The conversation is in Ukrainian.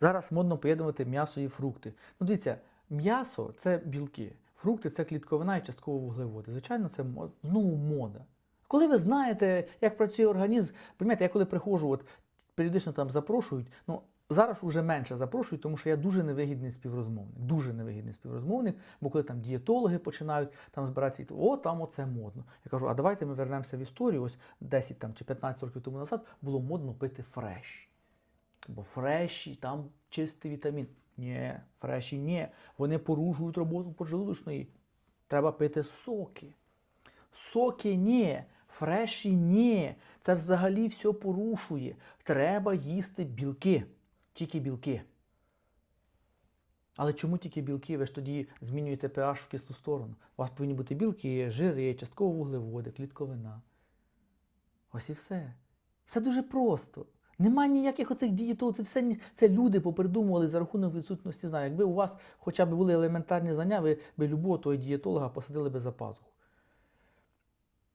Зараз модно поєднувати м'ясо і фрукти. Ну, дивіться, м'ясо це білки, фрукти це клітковина і частково вуглеводи. Звичайно, це знову мода. Коли ви знаєте, як працює організм, розумієте, я коли приходжу, от періодично там запрошують, ну зараз вже менше запрошують, тому що я дуже невигідний співрозмовник. Дуже невигідний співрозмовник, бо коли там дієтологи починають там збиратися, о, там оце модно. Я кажу, а давайте ми вернемося в історію. Ось 10 там, чи 15 років тому назад було модно пити фреш. Бо фреші там чистий вітамін. Ні, фреші ні. Вони порушують роботу поджелудочної. Треба пити соки. Соки ні, фреші ні. Це взагалі все порушує. Треба їсти білки. Тільки білки. Але чому тільки білки? Ви ж тоді змінюєте pH в кислу сторону. У вас повинні бути білки, жири, частково вуглеводи, клітковина. Ось і все. Все дуже просто. Нема ніяких оцих дієтологів, це все це люди попридумували за рахунок відсутності знань. Якби у вас хоча б були елементарні знання, ви б любого того дієтолога посадили би за пазуху.